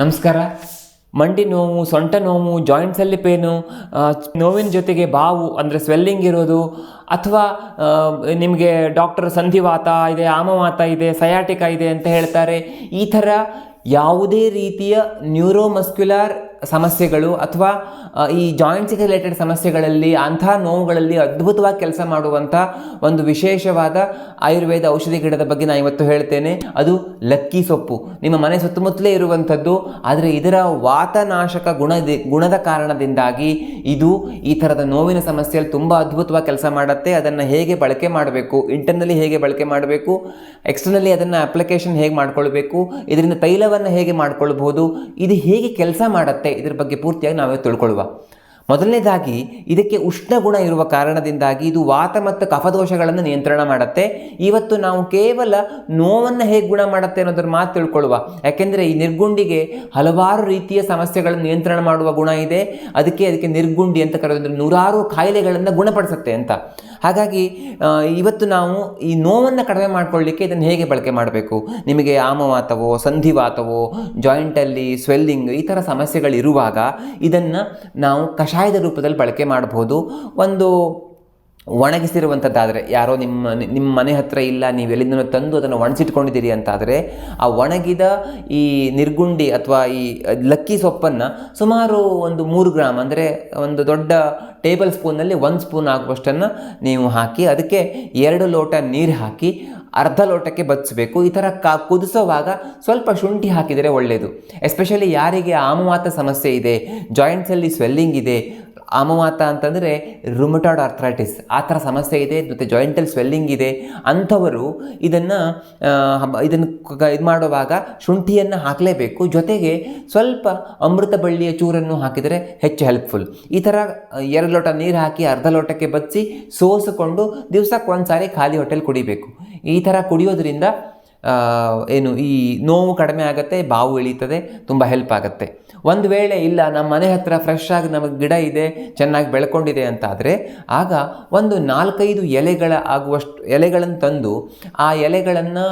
ನಮಸ್ಕಾರ. ಮಂಡಿ ನೋವು, ಸೊಂಟ ನೋವು ಜಾಯಿಂಟ್ಸಲ್ಲಿ ಪೇನು ನೋವಿನ ಜೊತೆಗೆ ಬಾವು, ಅಂದರೆ ಸ್ವೆಲ್ಲಿಂಗ್ ಇರೋದು, ಅಥವಾ ನಿಮಗೆ ಡಾಕ್ಟರ್ ಸಂಧಿವಾತ ಇದೆ, ಆಮವಾತ ಇದೆ ಸಯಾಟಿಕ ಇದೆ ಅಂತ ಹೇಳ್ತಾರೆ. ಈ ಥರ ಯಾವುದೇ ರೀತಿಯ ನ್ಯೂರೋಮಸ್ಕ್ಯುಲಾರ್ ಸಮಸ್ಯೆಗಳು ಅಥವಾ ಈ ಜಾಯಿಂಟ್ಸಿಗೆ ರಿಲೇಟೆಡ್ ಸಮಸ್ಯೆಗಳಲ್ಲಿ, ಅಂಥ ನೋವುಗಳಲ್ಲಿ ಅದ್ಭುತವಾಗಿ ಕೆಲಸ ಮಾಡುವಂಥ ಒಂದು ವಿಶೇಷವಾದ ಆಯುರ್ವೇದ ಔಷಧಿ ಗಿಡದ ಬಗ್ಗೆ ನಾನು ಇವತ್ತು ಹೇಳ್ತೇನೆ. ಅದು ಲಕ್ಕಿ ಸೊಪ್ಪು. ನಿಮ್ಮ ಮನೆ ಸುತ್ತಮುತ್ತಲೇ ಇರುವಂಥದ್ದು, ಆದರೆ ಇದರ ವಾತನಾಶಕ ಗುಣದ ಗುಣದ ಕಾರಣದಿಂದಾಗಿ ಇದು ಈ ಥರದ ನೋವಿನ ಸಮಸ್ಯೆಯಲ್ಲಿ ತುಂಬ ಅದ್ಭುತವಾಗಿ ಕೆಲಸ ಮಾಡುತ್ತೆ. ಅದನ್ನು ಹೇಗೆ ಬಳಕೆ ಮಾಡಬೇಕು ಇಂಟರ್ನಲ್ಲಿ ಹೇಗೆ ಬಳಕೆ ಮಾಡಬೇಕು ಎಕ್ಸ್ಟರ್ನಲಿ ಅದನ್ನು ಅಪ್ಲಿಕೇಶನ್ ಹೇಗೆ ಮಾಡ್ಕೊಳ್ಬೇಕು, ಇದರಿಂದ ತೈಲವನ್ನು ಹೇಗೆ ಮಾಡ್ಕೊಳ್ಬೋದು ಇದು ಹೇಗೆ ಕೆಲಸ ಮಾಡುತ್ತೆ ಇದ್ರ ಬಗ್ಗೆ ಪೂರ್ತಿಯಾಗಿ ನಾವೇ ತಿಳ್ಕೊಳ್ಳುವ. ಮೊದಲನೇದಾಗಿ ಇದಕ್ಕೆ ಉಷ್ಣ ಗುಣ ಇರುವ ಕಾರಣದಿಂದಾಗಿ ಇದು ವಾತ ಮತ್ತು ಕಫದೋಷಗಳನ್ನು ನಿಯಂತ್ರಣ ಮಾಡುತ್ತೆ. ಇವತ್ತು ನಾವು ಕೇವಲ ನೋವನ್ನು ಹೇಗೆ ಗುಣ ಮಾಡುತ್ತೆ ಅನ್ನೋದ್ರ ಮಾತು ತಿಳ್ಕೊಳ್ಳುವ. ಯಾಕೆಂದರೆ ಈ ನಿರ್ಗುಂಡಿಗೆ ಹಲವಾರು ರೀತಿಯ ಸಮಸ್ಯೆಗಳನ್ನು ನಿಯಂತ್ರಣ ಮಾಡುವ ಗುಣ ಇದೆ. ಅದಕ್ಕೆ ಅದಕ್ಕೆ ನಿರ್ಗುಂಡಿ ಅಂತ ಕರೆದ್ರೆ ನೂರಾರು ಕಾಯಿಲೆಗಳನ್ನು ಗುಣಪಡಿಸುತ್ತೆ ಅಂತ. ಹಾಗಾಗಿ ಇವತ್ತು ನಾವು ಈ ನೋವನ್ನು ಕಡಿಮೆ ಮಾಡ್ಕೊಳ್ಳಿಕ್ಕೆ ಇದನ್ನು ಹೇಗೆ ಬಳಕೆ ಮಾಡಬೇಕು? ನಿಮಗೆ ಆಮವಾತವೋ, ಸಂಧಿವಾತವೋ ಜಾಯಿಂಟಲ್ಲಿ ಸ್ವೆಲ್ಲಿಂಗ್ ಈ ಥರ ಸಮಸ್ಯೆಗಳಿರುವಾಗ ಇದನ್ನು ನಾವು ಕಷಾಯದ ರೂಪದಲ್ಲಿ ಬಳಕೆ ಮಾಡಬಹುದು. ಒಂದು ಒಣಗಿಸಿರುವಂಥದ್ದಾದರೆ ಯಾರೋ ನಿಮ್ಮ ನಿಮ್ಮ ಮನೆ ಹತ್ರ ಇಲ್ಲ, ನೀವು ಎಲ್ಲಿಂದನೋ ತಂದು ಅದನ್ನು ಒಣಸಿಟ್ಕೊಂಡಿದ್ದೀರಿ ಅಂತಾದರೆ, ಆ ಒಣಗಿದ ಈ ನಿರ್ಗುಂಡಿ ಅಥವಾ ಈ ಲಕ್ಕಿ ಸೊಪ್ಪನ್ನು ಸುಮಾರು ಒಂದು ಮೂರು ಗ್ರಾಮ್, ಅಂದರೆ ಒಂದು ದೊಡ್ಡ ಟೇಬಲ್ ಸ್ಪೂನಲ್ಲಿ ಒಂದು ಸ್ಪೂನ್ ಆಗುವಷ್ಟನ್ನು ನೀವು ಹಾಕಿ, ಅದಕ್ಕೆ ಎರಡು ಲೋಟ ನೀರು ಹಾಕಿ, ಅರ್ಧ ಲೋಟಕ್ಕೆ ಬದಿಸಬೇಕು ಈ ಥರ ಕಾ, ಕುದಿಸೋವಾಗ ಸ್ವಲ್ಪ ಶುಂಠಿ ಹಾಕಿದರೆ ಒಳ್ಳೆಯದು ಎಸ್ಪೆಷಲಿ ಯಾರಿಗೆ ಆಮವಾತ ಸಮಸ್ಯೆ ಇದೆ, ಜಾಯಿಂಟ್ಸಲ್ಲಿ ಸ್ವೆಲ್ಲಿಂಗ್ ಇದೆ ಆಮವಾತ ಅಂತಂದರೆ ರುಮಟಾಡ್ ಆರ್ಥ್ರೈಟಿಸ್ ಆ ಥರ ಸಮಸ್ಯೆ ಇದೆ, ಮತ್ತು ಜಾಯಿಂಟಲ್ ಸ್ವೆಲ್ಲಿಂಗ್ ಇದೆ. ಅಂಥವರು ಇದನ್ನು ಇದನ್ನು ಇದು ಮಾಡುವಾಗ ಶುಂಠಿಯನ್ನು ಹಾಕಲೇಬೇಕು. ಜೊತೆಗೆ ಸ್ವಲ್ಪ ಅಮೃತ ಬಳ್ಳಿಯ ಚೂರನ್ನು ಹಾಕಿದರೆ ಹೆಚ್ಚು ಹೆಲ್ಪ್ಫುಲ್ ಈ ಥರ ಎರಡು ಲೋಟ ನೀರು ಹಾಕಿ ಅರ್ಧ ಲೋಟಕ್ಕೆ ಬಚ್ಚಿ ಸೋಸಿಕೊಂಡು ದಿವ್ಸಕ್ಕೆ ಒಂದು ಸಾರಿ ಖಾಲಿ ಹೊಟ್ಟೆಲಿ ಕುಡಿಬೇಕು. ಈ ಥರ ಕುಡಿಯೋದ್ರಿಂದ ಏನು ಈ ನೋವು ಕಡಿಮೆ ಆಗುತ್ತೆ, ಬಾವು ಇಳೀತದೆ, ತುಂಬ ಹೆಲ್ಪ್ ಆಗುತ್ತೆ. ಒಂದು ವೇಳೆ ಇಲ್ಲ ನಮ್ಮ ಮನೆ ಹತ್ರ ಫ್ರೆಶ್ ಆಗಿ ನಮಗೆ ಗಿಡ ಇದೆ, ಚೆನ್ನಾಗಿ ಬೆಳ್ಕೊಂಡಿದೆ ಅಂತಾದರೆ, ಆಗ ಒಂದು ನಾಲ್ಕೈದು ಎಲೆಗಳ ಆಗುವಷ್ಟು ಎಲೆಗಳನ್ನು ತಂದು ಆ ಎಲೆಗಳನ್ನು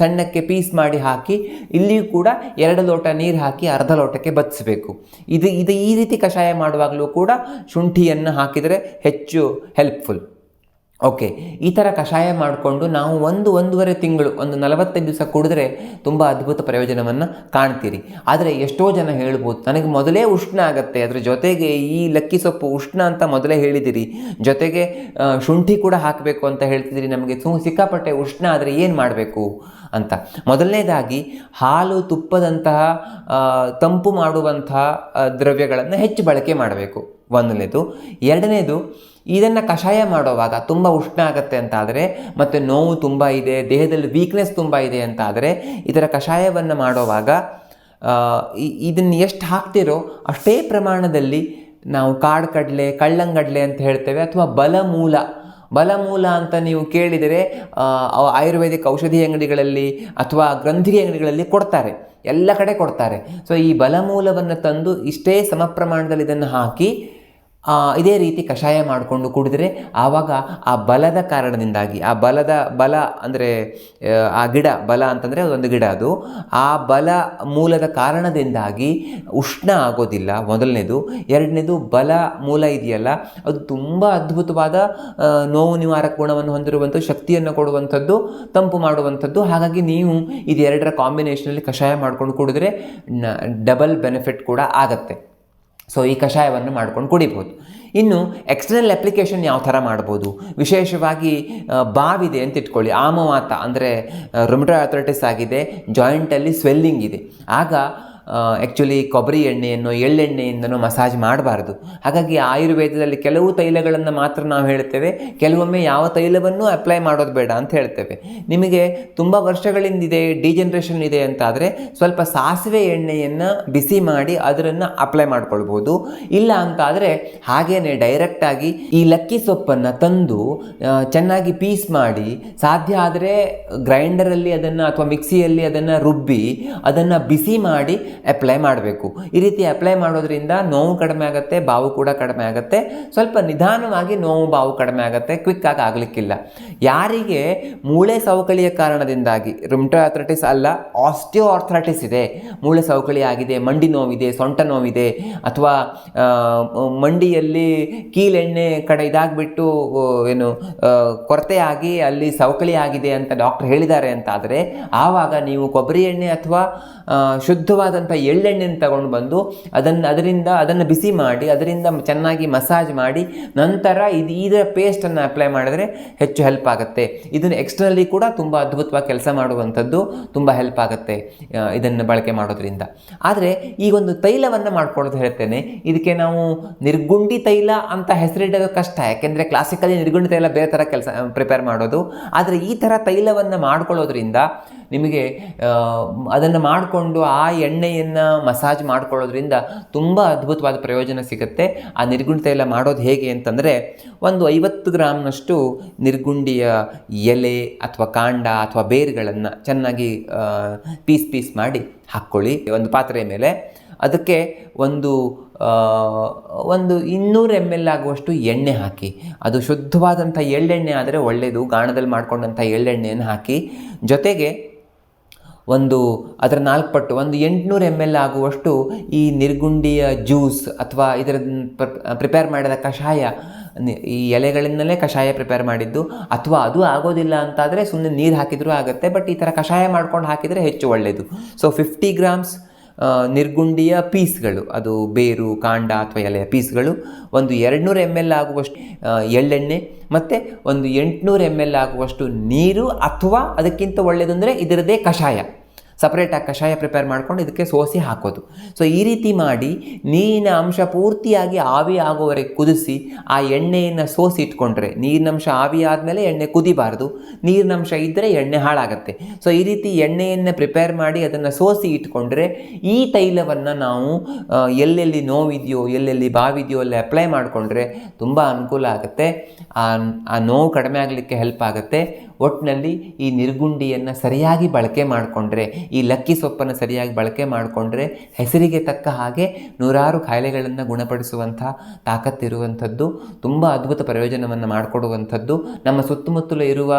ಸಣ್ಣಕ್ಕೆ ಪೀಸ್ ಮಾಡಿ ಹಾಕಿ, ಇಲ್ಲಿಯೂ ಕೂಡ ಎರಡು ಲೋಟ ನೀರು ಹಾಕಿ ಅರ್ಧ ಲೋಟಕ್ಕೆ ಬದಿಸಬೇಕು ಇದು ಇದು ಈ ರೀತಿ ಕಷಾಯ ಮಾಡುವಾಗಲೂ ಕೂಡ ಶುಂಠಿಯನ್ನು ಹಾಕಿದರೆ ಹೆಚ್ಚು ಹೆಲ್ಪ್ಫುಲ್ ಓಕೆ, ಈ ಥರ ಕಷಾಯ ಮಾಡಿಕೊಂಡು ನಾವು ಒಂದು ಒಂದೂವರೆ ತಿಂಗಳು, ಒಂದು ನಲವತ್ತೈದು ದಿವಸ ಕುಡಿದ್ರೆ ತುಂಬ ಅದ್ಭುತ ಪ್ರಯೋಜನವನ್ನು ಕಾಣ್ತೀರಿ. ಆದರೆ ಎಷ್ಟೋ ಜನ ಹೇಳ್ಬೋದು, ನನಗೆ ಮೊದಲೇ ಉಷ್ಣ ಆಗುತ್ತೆ, ಅದರ ಜೊತೆಗೆ ಈ ಲಕ್ಕಿ ಸೊಪ್ಪು ಉಷ್ಣ ಅಂತ ಮೊದಲೇ ಹೇಳಿದಿರಿ. ಜೊತೆಗೆ ಶುಂಠಿ ಕೂಡ ಹಾಕಬೇಕು ಅಂತ ಹೇಳ್ತಿದ್ದೀರಿ ನಮಗೆ ಸು, ಸಿಕ್ಕಾಪಟ್ಟೆ ಉಷ್ಣ ಆದರೆ ಏನು ಮಾಡಬೇಕು? ಅಂತ. ಮೊದಲನೇದಾಗಿ ಹಾಲು ತುಪ್ಪದಂತಹ ತಂಪು ಮಾಡುವಂತಹ ದ್ರವ್ಯಗಳನ್ನು ಹೆಚ್ಚು ಬಳಕೆ ಮಾಡಬೇಕು. ಒಂದನೇದು. ಎರಡನೇದು, ಇದನ್ನು ಕಷಾಯ ಮಾಡುವಾಗ ತುಂಬ ಉಷ್ಣ ಆಗುತ್ತೆ ಅಂತ ಆದರೆ ಮತ್ತು ನೋವು ತುಂಬ ಇದೆ, ದೇಹದಲ್ಲಿ ವೀಕ್ನೆಸ್ ತುಂಬ ಇದೆ ಅಂತ ಆದರೆ ಇದರ ಕಷಾಯವನ್ನು ಮಾಡುವಾಗ ಇದನ್ನು ಎಷ್ಟು ಹಾಕ್ತಿರೋ ಅಷ್ಟೇ ಪ್ರಮಾಣದಲ್ಲಿ ನಾವು ಕಾಡು ಕಡಲೆ ಕಳ್ಳಂಗಡಲೆ ಅಂತ ಹೇಳ್ತೇವೆ, ಅಥವಾ ಬಲಮೂಲ ಬಲಮೂಲ ಅಂತ ನೀವು ಕೇಳಿದರೆ ಆಯುರ್ವೇದಿಕ್ ಔಷಧಿ ಅಂಗಡಿಗಳಲ್ಲಿ ಅಥವಾ ಗ್ರಂಥಿಗೆ ಅಂಗಡಿಗಳಲ್ಲಿ ಕೊಡ್ತಾರೆ. ಎಲ್ಲ ಕಡೆ ಕೊಡ್ತಾರೆ. ಸೊ ಈ ಬಲಮೂಲವನ್ನು ತಂದು ಇಷ್ಟೇ ಸಮ ಪ್ರಮಾಣದಲ್ಲಿ ಇದನ್ನು ಹಾಕಿ ಇದೇ ರೀತಿ ಕಷಾಯ ಮಾಡಿಕೊಂಡು ಕುಡಿದ್ರೆ ಆವಾಗ ಆ ಬಲದ ಕಾರಣದಿಂದಾಗಿ, ಆ ಬಲದ ಬಲ ಅಂದರೆ, ಆ ಗಿಡ, ಬಲ ಅಂತಂದರೆ ಅದೊಂದು ಗಿಡ ಅದು, ಆ ಬಲ ಮೂಲದ ಕಾರಣದಿಂದಾಗಿ ಉಷ್ಣ ಆಗೋದಿಲ್ಲ. ಮೊದಲನೇದು. ಎರಡನೇದು, ಬಲ ಮೂಲ ಇದೆಯಲ್ಲ, ಅದು ತುಂಬ ಅದ್ಭುತವಾದ ನೋವು ನಿವಾರಕ ಗುಣವನ್ನು ಹೊಂದಿರುವಂಥ ಶಕ್ತಿಯನ್ನು ಕೊಡುವಂಥದ್ದು, ತಂಪು ಮಾಡುವಂಥದ್ದು. ಹಾಗಾಗಿ ನೀವು ಇದೆರಡರ ಕಾಂಬಿನೇಷನಲ್ಲಿ ಕಷಾಯ ಮಾಡಿಕೊಂಡು ಕುಡಿದ್ರೆ ಡಬಲ್ ಬೆನಿಫಿಟ್ ಕೂಡ ಆಗತ್ತೆ. ಸೊ ಈ ಕಷಾಯವನ್ನು ಮಾಡ್ಕೊಂಡು ಕುಡಿಬೋದು. ಇನ್ನು ಎಕ್ಸ್ಟರ್ನಲ್ ಅಪ್ಲಿಕೇಶನ್ ಯಾವ ಥರ ಮಾಡ್ಬೋದು? ವಿಶೇಷವಾಗಿ ಬಾವಿದೆ ಅಂತ ಇಟ್ಕೊಳ್ಳಿ. ಆಮವಾತ ಅಂದರೆ ರೊಮಟೋ ಆರ್ಥರೈಟಿಸ್ ಆಗಿದೆ ಜಾಯಿಂಟಲ್ಲಿ ಸ್ವೆಲ್ಲಿಂಗ್ ಇದೆ. ಆಗ ಆ್ಯಕ್ಚುಲಿ ಕೊಬ್ಬರಿ ಎಣ್ಣೆಯನ್ನು ಎಳ್ಳೆಣ್ಣೆಯಿಂದನೂ ಮಸಾಜ್ ಮಾಡಬಾರ್ದು. ಹಾಗಾಗಿ ಆಯುರ್ವೇದದಲ್ಲಿ ಕೆಲವು ತೈಲಗಳನ್ನು ಮಾತ್ರ ನಾವು ಹೇಳ್ತೇವೆ. ಕೆಲವೊಮ್ಮೆ ಯಾವ ತೈಲವನ್ನು ಅಪ್ಲೈ ಮಾಡೋದು ಬೇಡ ಅಂತ ಹೇಳ್ತೇವೆ. ನಿಮಗೆ ತುಂಬ ವರ್ಷಗಳಿಂದ ಇದೆ ಡಿಜನ್ರೇಷನ್ ಇದೆ ಅಂತಾದರೆ ಸ್ವಲ್ಪ ಸಾಸಿವೆ ಎಣ್ಣೆಯನ್ನು ಬಿಸಿ ಮಾಡಿ ಅದರನ್ನು ಅಪ್ಲೈ ಮಾಡ್ಕೊಳ್ಬೋದು. ಇಲ್ಲ ಅಂತಾದರೆ ಹಾಗೇ ಡೈರೆಕ್ಟಾಗಿ ಈ ಲಕ್ಕಿ ಸೊಪ್ಪನ್ನು ತಂದು ಚೆನ್ನಾಗಿ ಪೀಸ್ ಮಾಡಿ, ಸಾಧ್ಯ ಆದರೆ ಗ್ರೈಂಡರಲ್ಲಿ ಅದನ್ನು ಅಥವಾ ಮಿಕ್ಸಿಯಲ್ಲಿ ಅದನ್ನು ರುಬ್ಬಿ, ಅದನ್ನು ಬಿಸಿ ಮಾಡಿ ಅಪ್ಲೈ ಮಾಡಬೇಕು. ಈ ರೀತಿ ಅಪ್ಲೈ ಮಾಡೋದ್ರಿಂದ ನೋವು ಕಡಿಮೆ ಆಗುತ್ತೆ ಬಾವು ಕೂಡ ಕಡಿಮೆ ಆಗುತ್ತೆ. ಸ್ವಲ್ಪ ನಿಧಾನವಾಗಿ ನೋವು ಬಾವು ಕಡಿಮೆ ಆಗುತ್ತೆ ಕ್ವಿಕ್ ಆಗಿ ಆಗಲಿಕ್ಕಿಲ್ಲ. ಯಾರಿಗೆ ಮೂಳೆ ಸವಕಳಿಯ ಕಾರಣದಿಂದಾಗಿ ರುಮ್ಟೋ ಆರ್ಥ್ರೈಟಿಸ್ ಅಲ್ಲ ಆಸ್ಟಿಯೋ ಆರ್ಥ್ರೈಟಿಸ್ ಇದೆ. ಮೂಳೆ ಸವಕಳಿ ಆಗಿದೆ ಮಂಡಿ ನೋವಿದೆ ಸೊಂಟ ನೋವಿದೆ ಅಥವಾ ಮಂಡಿಯಲ್ಲಿ ಕೀಲೆಣ್ಣೆ ಕಡೆ ಇದಾಗ್ಬಿಟ್ಟು ಏನು ಕೊರತೆಯಾಗಿ ಅಲ್ಲಿ ಸವಕಳಿ ಆಗಿದೆ ಅಂತ ಡಾಕ್ಟರ್ ಹೇಳಿದ್ದಾರೆ ಅಂತಾದರೆ ಆವಾಗ ನೀವು ಕೊಬ್ಬರಿ ಎಣ್ಣೆ ಅಥವಾ ಆ, ಶುದ್ಧವಾದಂಥ ಎಳ್ಳೆಣ್ಣೆನ ತಗೊಂಡು ಬಂದು ಅದನ್ನು ಅದರಿಂದ ಅದನ್ನು ಬಿಸಿ ಮಾಡಿ, ಅದರಿಂದ ಚೆನ್ನಾಗಿ ಮಸಾಜ್ ಮಾಡಿ, ನಂತರ ಇದು ಇದರ ಪೇಸ್ಟನ್ನು ಅಪ್ಲೈ ಮಾಡಿದ್ರೆ ಹೆಚ್ಚು ಹೆಲ್ಪ್ ಆಗುತ್ತೆ. ಇದನ್ನು ಎಕ್ಸ್ಟರ್ನಲಿ ಕೂಡ ತುಂಬ ಅದ್ಭುತವಾಗಿ ಕೆಲಸ ಮಾಡುವಂಥದ್ದು ತುಂಬ ಹೆಲ್ಪ್ ಆಗುತ್ತೆ ಇದನ್ನು ಬಳಕೆ ಮಾಡೋದ್ರಿಂದ. ಆದರೆ ಈ ಒಂದು ತೈಲವನ್ನು ಮಾಡ್ಕೊಳ್ಳೋದು ಹೇಳ್ತೇನೆ, ಇದಕ್ಕೆ ನಾವು ನಿರ್ಗುಂಡಿ ತೈಲ ಅಂತ ಹೆಸರಿಡೋದು ಕಷ್ಟ, ಯಾಕೆಂದರೆ ಕ್ಲಾಸಿಕಲಿ ನಿರ್ಗುಂಡಿ ತೈಲ ಬೇರೆ ಥರ ಕೆಲಸ ಪ್ರಿಪೇರ್ ಮಾಡೋದು. ಆದರೆ ಈ ಥರ ತೈಲವನ್ನು ಮಾಡ್ಕೊಳ್ಳೋದ್ರಿಂದ ನಿಮಗೆ ಅದನ್ನು ಮಾಡಿಕೊಂಡು ಆ ಎಣ್ಣೆಯನ್ನು ಮಸಾಜ್ ಮಾಡ್ಕೊಳ್ಳೋದ್ರಿಂದ ತುಂಬ ಅದ್ಭುತವಾದ ಪ್ರಯೋಜನ ಸಿಗುತ್ತೆ. ಆ ನಿರ್ಗುಂಡಿ ತೈಲ ಮಾಡೋದು ಹೇಗೆ ಅಂತಂದರೆ, ಒಂದು ಐವತ್ತು ಗ್ರಾಮ್ನಷ್ಟು ನಿರ್ಗುಂಡಿಯ ಎಲೆ ಅಥವಾ ಕಾಂಡ ಅಥವಾ ಬೇರುಗಳನ್ನು ಚೆನ್ನಾಗಿ ಪೀಸ್ ಪೀಸ್ ಮಾಡಿ ಹಾಕ್ಕೊಳ್ಳಿ. ಒಂದು ಪಾತ್ರೆಯ ಮೇಲೆ. ಅದಕ್ಕೆ ಒಂದು ಒಂದು ಇನ್ನೂರು ಎಂ ಎಲ್ ಆಗುವಷ್ಟು ಎಣ್ಣೆ ಹಾಕಿ. ಅದು ಶುದ್ಧವಾದಂಥ ಎಳ್ಳೆಣ್ಣೆ ಆದರೆ ಒಳ್ಳೆಯದು ಗಾಣದಲ್ಲಿ ಮಾಡ್ಕೊಂಡಂಥ ಎಳ್ಳೆಣ್ಣೆಯನ್ನು ಹಾಕಿ. ಜೊತೆಗೆ ಒಂದು, ಅದರ ನಾಲ್ಕು ಪಟ್ಟು, ಒಂದು ಎಂಟುನೂರು ಎಂ ಎಲ್ ಆಗುವಷ್ಟು ಈ ನಿರ್ಗುಂಡಿಯ ಜ್ಯೂಸ್ ಅಥವಾ ಇದರ ಪ್ರಿಪೇರ್ ಮಾಡಿದ ಕಷಾಯ ಈ ಎಲೆಗಳಿಂದಲೇ ಕಷಾಯ ಪ್ರಿಪೇರ್ ಮಾಡಿದ್ದು, ಅಥವಾ ಅದು ಆಗೋದಿಲ್ಲ ಅಂತಾದರೆ ಸುಮ್ಮನೆ ನೀರು ಹಾಕಿದರೂ ಆಗುತ್ತೆ ಬಟ್ ಈ ಥರ ಕಷಾಯ ಮಾಡ್ಕೊಂಡು ಹಾಕಿದರೆ ಹೆಚ್ಚು ಒಳ್ಳೆಯದು ಸೊ ಫಿಫ್ಟಿ ಗ್ರಾಮ್ಸ್ ನಿರ್ಗುಂಡಿಯ ಪೀಸ್ಗಳು, ಅದು ಬೇರು, ಕಾಂಡ ಅಥವಾ ಎಲೆಯ ಪೀಸ್ಗಳು, ಒಂದು ಎರಡುನೂರು ಎಂ ಎಲ್ ಆಗುವಷ್ಟು ಎಳ್ಳೆಣ್ಣೆ, ಮತ್ತು ಒಂದು ಎಂಟುನೂರು ಎಂ ಎಲ್ ಆಗುವಷ್ಟು ನೀರು ಅಥವಾ ಅದಕ್ಕಿಂತ ಒಳ್ಳೆಯದು ಅಂದರೆ ಇದರದೇ ಕಷಾಯ. ಸಪ್ರೇಟಾಗಿ ಕಷಾಯ ಪ್ರಿಪೇರ್ ಮಾಡ್ಕೊಂಡು ಇದಕ್ಕೆ ಸೋಸಿ ಹಾಕೋದು. ಸೊ ಈ ರೀತಿ ಮಾಡಿ ನೀರಿನ ಅಂಶ ಪೂರ್ತಿಯಾಗಿ ಆವಿ ಆಗೋವರೆಗೆ ಕುದಿಸಿ ಆ ಎಣ್ಣೆಯನ್ನು ಸೋಸಿ ಇಟ್ಕೊಂಡ್ರೆ ನೀರಿನಂಶ ಆವಿ ಆದಮೇಲೆ ಎಣ್ಣೆ ಕುದಿಬಾರ್ದು. ನೀರಿನಂಶ ಇದ್ದರೆ ಎಣ್ಣೆ ಹಾಳಾಗುತ್ತೆ. ಸೊ ಈ ರೀತಿ ಎಣ್ಣೆಯನ್ನು ಪ್ರಿಪೇರ್ ಮಾಡಿ ಅದನ್ನು ಸೋಸಿ ಇಟ್ಕೊಂಡ್ರೆ ಈ ತೈಲವನ್ನು ನಾವು ಎಲ್ಲೆಲ್ಲಿ ನೋವಿದೆಯೋ, ಎಲ್ಲೆಲ್ಲಿ ಬಾವಿದೆಯೋ ಅಲ್ಲಿ ಅಪ್ಲೈ ಮಾಡಿಕೊಂಡ್ರೆ ತುಂಬ ಅನುಕೂಲ ಆಗುತ್ತೆ. ಆ ನೋವು ಕಡಿಮೆ ಆಗಲಿಕ್ಕೆ ಹೆಲ್ಪ್ ಆಗುತ್ತೆ. ಒಟ್ಟಿನಲ್ಲಿ ಈ ನಿರ್ಗುಂಡಿಯನ್ನು ಸರಿಯಾಗಿ ಬಳಕೆ ಮಾಡಿಕೊಂಡ್ರೆ, ಈ ಲಕ್ಕಿ ಸೊಪ್ಪನ್ನು ಸರಿಯಾಗಿ ಬಳಕೆ ಮಾಡಿಕೊಂಡ್ರೆ ಹೆಸರಿಗೆ ತಕ್ಕ ಹಾಗೆ ನೂರಾರು ಕಾಯಿಲೆಗಳನ್ನು ಗುಣಪಡಿಸುವಂಥ ತಾಕತ್ತಿರುವಂಥದ್ದು, ತುಂಬ ಅದ್ಭುತ ಪ್ರಯೋಜನವನ್ನು ಮಾಡಿಕೊಡುವಂಥದ್ದು, ನಮ್ಮ ಸುತ್ತಮುತ್ತಲು ಇರುವ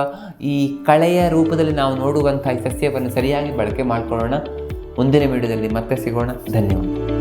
ಈ ಕಳೆಯ ರೂಪದಲ್ಲಿ ನಾವು ನೋಡುವಂಥ ಈ ಸಸ್ಯವನ್ನು ಸರಿಯಾಗಿ ಬಳಕೆ ಮಾಡಿಕೊಳ್ಳೋಣ. ಮುಂದಿನ ವಿಡಿಯೋದಲ್ಲಿ ಮತ್ತೆ ಸಿಗೋಣ. ಧನ್ಯವಾದ.